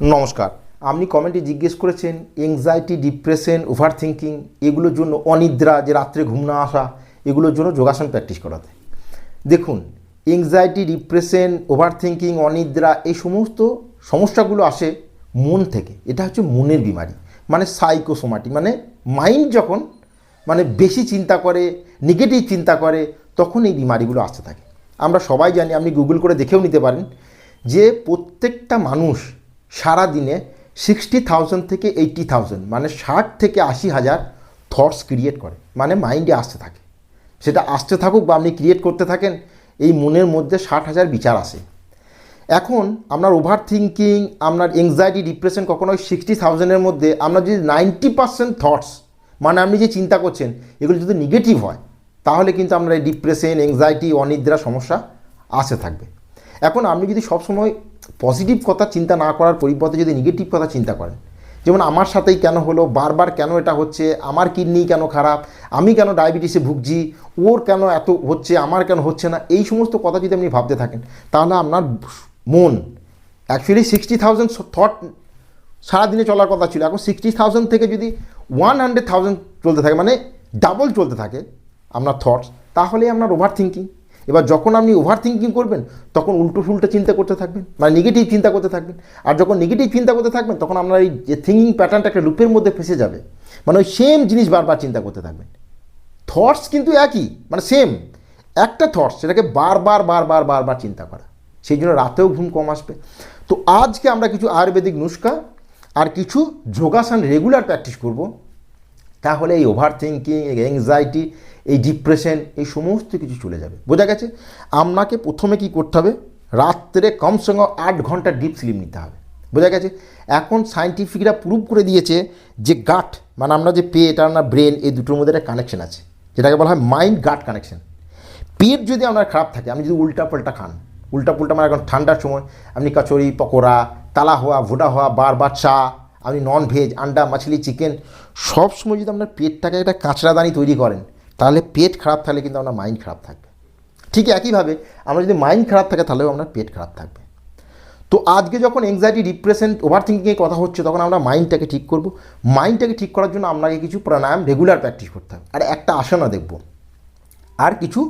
নমস্কার। আপনি কমেন্টে জিজ্ঞেস করেছেন এংজাইটি ডিপ্রেশন ওভার থিঙ্কিং এগুলোর জন্য অনিদ্রা, যে রাত্রে ঘুম না আসা, এগুলোর জন্য যোগাসন প্র্যাকটিস করাতে। দেখুন এংজাইটি ডিপ্রেশন ওভার থিঙ্কিং অনিদ্রা, এই সমস্ত সমস্যাগুলো আসে মন থেকে। এটা হচ্ছে মনের বিমারি। মানে সাইকোসোমাটিক মানে মাইন্ড যখন মানে বেশি চিন্তা করে নেগেটিভ চিন্তা করে, তখন এই বিমারিগুলো আসতে থাকে। আমরা সবাই জানি, আপনি গুগল করে দেখেও নিতে পারেন, যে প্রত্যেকটা মানুষ সারা দিনে সিক্সটি থাউজেন্ড থেকে এইটটি থাউজেন্ড মানে ষাট থেকে আশি হাজার থটস ক্রিয়েট করে। মানে মাইন্ডে আসতে থাকে। সেটা আসতে থাকুক বা আপনি ক্রিয়েট করতে থাকেন, এই মনের মধ্যে ষাট হাজার বিচার আসে। এখন আপনার ওভার থিঙ্কিং আপনার এংজাইটি ডিপ্রেশন কখনো সিক্সটি থাউজেন্ডের মধ্যে আপনার যদি নাইনটি পার্সেন্ট থটস মানে আপনি যে চিন্তা করছেন, এগুলো যদি নেগেটিভ হয়, তাহলে কিন্তু আপনার এই ডিপ্রেশন এংজাইটি অনিদ্রা সমস্যা আসে থাকবে। এখন আপনি যদি সবসময় পজিটিভ কথা চিন্তা না করার পরিবর্তে যদি নেগেটিভ কথা চিন্তা করেন, যেমন আমার সাথেই কেন হলো, বারবার কেন এটা হচ্ছে, আমার কিডনি কেন খারাপ, আমি কেন ডায়াবেটিসে ভুগছি, ওর কেন এত হচ্ছে, আমার কেন হচ্ছে না, এই সমস্ত কথা যদি আপনি ভাবতে থাকেন, তাহলে আপনার মন অ্যাকচুয়ালি সিক্সটি থাউজেন্ড থট সারাদিনে চলার কথা ছিল, এখন সিক্সটি থাউজেন্ড থেকে যদি ওয়ান হান্ড্রেড থাউজেন্ড চলতে থাকে মানে ডাবল চলতে থাকে আপনার থটস তাহলে আপনার ওভার থিঙ্কিং এবার যখন আপনি ওভার থিঙ্কিং করবেন, তখন উল্টো ফুলটো চিন্তা করতে থাকবেন মানে নেগেটিভ চিন্তা করতে থাকবেন। আর যখন নেগেটিভ চিন্তা করতে থাকবেন, তখন আপনার এই যে থিঙ্কিং প্যাটার্নটা একটা লুপের মধ্যে ফেসে যাবে। মানে ওই সেম জিনিস বারবার চিন্তা করতে থাকবেন। থটস কিন্তু একই মানে সেম একটা থটস সেটাকে বারবার বারবার বারবার চিন্তা করা। সেই জন্য রাতেও ঘুম কম আসবে। তো আজকে আমরা কিছু আয়ুর্বেদিক নুস্কা আর কিছু যোগাসন রেগুলার প্র্যাকটিস করব। তাহলে এই ওভার থিঙ্কিং এই অ্যাংজাইটি এই ডিপ্রেশন এই সমস্ত কিছু চলে যাবে। বোঝা গেছে? আপনাকে প্রথমে কি করতে হবে? রাত্রে কমসে কম আট ঘণ্টা ডিপ স্লিপ নিতে হবে। বোঝা গেছে? এখন সায়েন্টিফিকরা প্রুভ করে দিয়েছে যে গাট মানে আমরা যে পেট আর না ব্রেন এই দুটোর মধ্যে একটা কানেকশন আছে। যেটাকে বলা হয় মাইন্ড গাট কানেকশন পেট যদি আপনার খারাপ থাকে আপনি যদি উল্টা পাল্টা খান, উল্টা পুল্টা মানে এখন ঠান্ডার সময়, আপনি কচুরি, পকোড়া, তালা হওয়া ভোটা হওয়া বারবার চা, আপনি নন ভেজ আন্ডা, মাছলি চিকেন সব সময় যদি আপনার পেটটাকে একটা কাঁচড়াদানি তৈরি করেন তাহলে পেট খারাপ থাকলে কিন্তু আপনার মাইন্ড খারাপ থাকবে। ঠিক একইভাবে আমরা যদি মাইন্ড খারাপ থাকে তাহলেও আপনার পেট খারাপ থাকবে। তো আজকে যখন এংজাইটি ডিপ্রেশন ওভার থিঙ্কিংয়ের কথা হচ্ছে, তখন আমরা মাইন্ডটাকে ঠিক করব। মাইন্ডটাকে ঠিক করার জন্য আপনাকে কিছু প্রাণায়াম রেগুলার প্র্যাকটিস করতে হবে। আর একটা আসনা দেখব। আর কিছু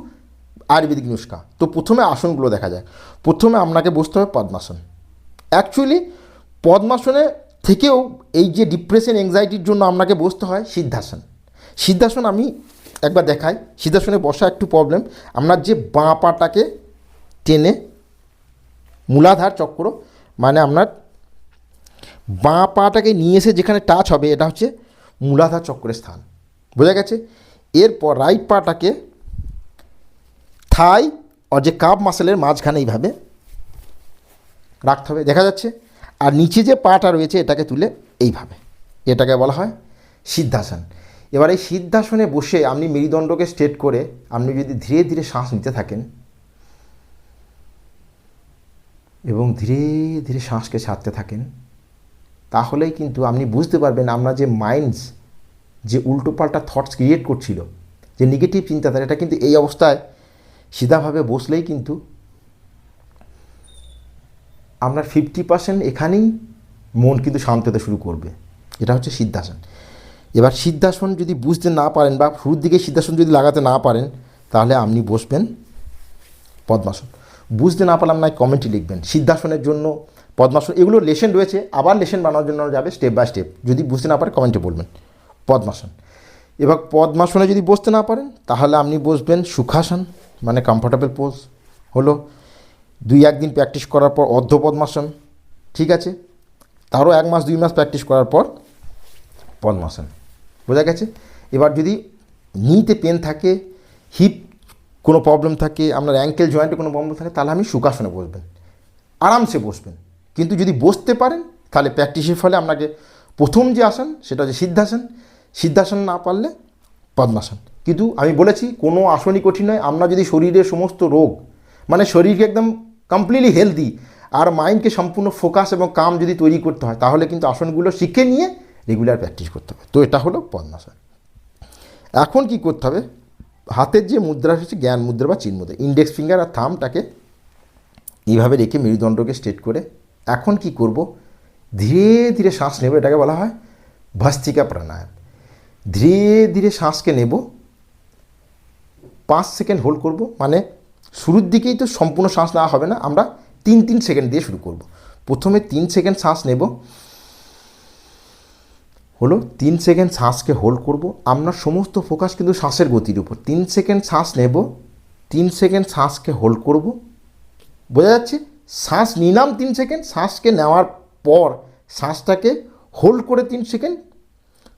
আয়ুর্বেদিক নুস্কা তো প্রথমে আসনগুলো দেখা যায় প্রথমে আপনাকে বসতে হবে পদ্মাসন। অ্যাকচুয়ালি পদ্মাসনে থেকেও এই যে ডিপ্রেশন এংজাইটির জন্য আপনাকে বসতে হয় সিদ্ধাসন। সিদ্ধাসন আমি একবার দেখাই। সিদ্ধাসনে বসা একটু প্রবলেম আপনার যে বাঁ পাটাকে টেনে মূলাধার চক্র মানে আপনার বাঁ পাটাকে নিয়ে এসে যেখানে টাচ হবে, এটা হচ্ছে মূলাধার চক্রের স্থান। বোঝা গেছে? এরপর রাইট পাটাকে থাই ও যে কাপ মাসেলের মাঝখানে এইভাবে রাখতে হবে, দেখা যাচ্ছে? আর নিচে যে পাটা রয়েছে, এটাকে তুলে এইভাবে। এটাকে বলা হয় সিদ্ধাসন। এবার এই সিদ্ধাসনে বসে আপনি মেরুদণ্ডকে স্ট্রেট করে আপনি যদি ধীরে ধীরে শ্বাস নিতে থাকেন এবং ধীরে ধীরে শ্বাসকে ছাড়তে থাকেন, তাহলেই কিন্তু আপনি বুঝতে পারবেন আমরা যে মাইন্ডস যে উল্টোপাল্টা থটস ক্রিয়েট করছিল, যে নেগেটিভ চিন্তাধারা, এটা কিন্তু এই অবস্থায় সিধাভাবে বসলেই কিন্তু আপনার ফিফটি পার্সেন্ট এখানেই মন কিন্তু শান্ত হতে শুরু করবে। এটা হচ্ছে সিদ্ধাসন। এবার সিদ্ধাসন যদি বুঝতে না পারেন বা শুরুর দিকে সিদ্ধাসন যদি লাগাতে না পারেন, তাহলে আপনি বসবেন পদ্মাসন। বুঝতে না পারলাম না কমেন্টে লিখবেন। সিদ্ধাসনের জন্য পদ্মাসন, এগুলো লেসেন রয়েছে, আবার লেসেন বানানোর জন্য যাবে স্টেপ বাই স্টেপ যদি বুঝতে না পারে কমেন্টে বলবেন। পদ্মাসন। এবার পদ্মাসনে যদি বসতে না পারেন, তাহলে আপনি বসবেন সুখাসন মানে কমফোর্টেবল পোজ হলো দুই একদিন প্র্যাকটিস করার পর অর্ধ পদ্মাসন, ঠিক আছে? তারও এক মাস, দুই মাস প্র্যাকটিস করার পর পদ্মাসন। বোঝা গেছে? এবার যদি নিতে পেন থাকে হিপ কোনো প্রবলেম থাকে, আপনার অ্যাঙ্কেল জয়েন্টে কোনো প্রবলেম থাকে, তাহলে আপনি সুকাসনে বসবেন। আরামসে বসবেন। কিন্তু যদি বসতে পারেন, তাহলে প্র্যাকটিসের ফলে আপনাকে প্রথম যে আসন, সেটা হচ্ছে সিদ্ধাসন। সিদ্ধাসন না পারলে পদ্মাসন। কিন্তু আমি বলেছি, কোনো আসনই কঠিন নয়। আমরা যদি শরীরের সমস্ত রোগ মানে শরীরকে একদম কমপ্লিটলি হেলদি আর মাইন্ডকে সম্পূর্ণ ফোকাস এবং কাম যদি তৈরি করতে হয়, তাহলে কিন্তু আসনগুলো শিখে নিয়ে রেগুলার প্র্যাকটিস করতে হবে। তো এটা হলো পদ্মাসন এখন কি করতে হবে? হাতের যে মুদ্রা হচ্ছে জ্ঞান মুদ্রা বা চিন মুদ্রা ইন্ডেক্স ফিঙ্গার আর থামটাকে এইভাবে রেখে মেরুদণ্ডকে স্ট্রেট করে এখন কি করব? ধীরে ধীরে শ্বাস নেব, এটাকে বলা হয় ভস্তিকা প্রাণায়াম। ধীরে ধীরে শ্বাসকে নেব, পাঁচ সেকেন্ড হোল্ড করব মানে শুরুর দিকেই তো সম্পূর্ণ শ্বাস নেওয়া হবে না, আমরা তিন তিন সেকেন্ড দিয়ে শুরু করব। প্রথমে তিন সেকেন্ড শ্বাস নেব হলো তিন সেকেন্ড শ্বাসকে হোল্ড করব। আপনার সমস্ত ফোকাস কিন্তু শ্বাসের গতির উপর। তিন সেকেন্ড শ্বাস নেব, তিন সেকেন্ড শ্বাসকে হোল্ড করব। বোঝা যাচ্ছে? শ্বাস নিলাম তিন সেকেন্ড, শ্বাসকে নেওয়ার পর শ্বাসটাকে হোল্ড করে তিন সেকেন্ড,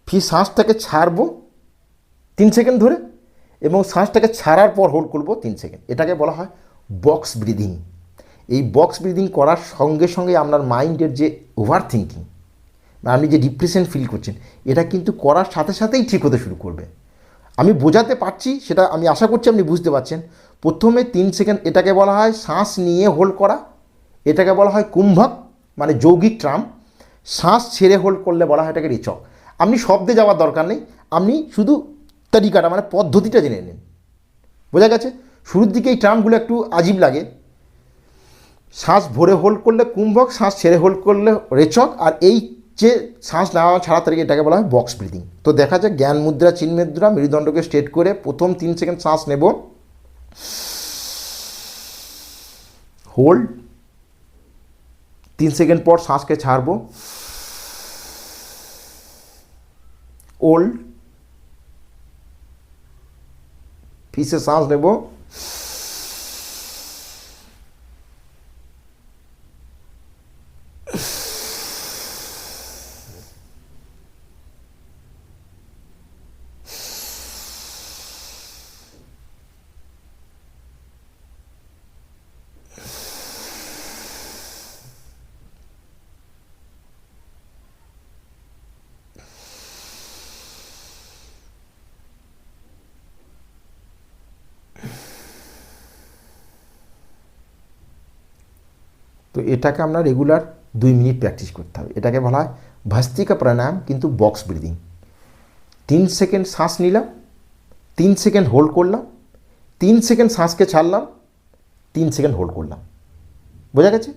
ফি শ্বাসটাকে ছাড়বো তিন সেকেন্ড ধরে এবং শ্বাসটাকে ছাড়ার পর হোল্ড করব তিন সেকেন্ড। এটাকে বলা হয় বক্স ব্রিদিং এই বক্স ব্রিদিং করার সঙ্গে সঙ্গে আপনার মাইন্ডের যে ওভার থিঙ্কিং আপনি যে ডিপ্রেশন ফিল করছেন, এটা কিন্তু করার সাথে সাথেই ঠিক হতে শুরু করবে। আমি বোঝাতে পারছি, সেটা আমি আশা করছি আপনি বুঝতে পারছেন। প্রথমে তিন সেকেন্ড এটাকে বলা হয় শ্বাস নিয়ে হোল্ড করা, এটাকে বলা হয় কুম্ভক মানে যৌগিক ট্রাম শ্বাস ছেড়ে হোল্ড করলে বলা হয় এটাকে রেচক। আপনি শব্দে যাওয়ার দরকার নেই, আপনি শুধু তালিকাটা মানে পদ্ধতিটা জেনে নিন। বোঝা গেছে? শুরুর দিকে এই ট্রামগুলো একটু আজীব লাগে। শ্বাস ভরে হোল্ড করলে কুম্ভক, শ্বাস ছেড়ে হোল্ড করলে রেচক, আর এই যে শ্বাস নেওয়া ছাড়া তারিখ এটাকে বলা হয় বক্স ব্রিদিং তো দেখা যায় জ্ঞান, মুদ্রা, চিন, মুদ্রা, মেরুদণ্ডকে স্ট্রেট করে প্রথম তিন সেকেন্ড শ্বাস নেব। হোল্ড তিন সেকেন্ড পর শ্বাসকে ছাড়বো। ওল্ড ফিসে শ্বাস নেব। তো এটাকে আমরা রেগুলার দুই মিনিট প্র্যাকটিস করতে হবে। এটাকে বলা হয় ভাস্তিকা প্রাণায়াম, কিন্তু বক্স ব্রিদিং তিন সেকেন্ড শ্বাস নিলাম, তিন সেকেন্ড হোল্ড করলাম, তিন সেকেন্ড শ্বাসকে ছাড়লাম, তিন সেকেন্ড হোল্ড করলাম। বোঝা গেছে?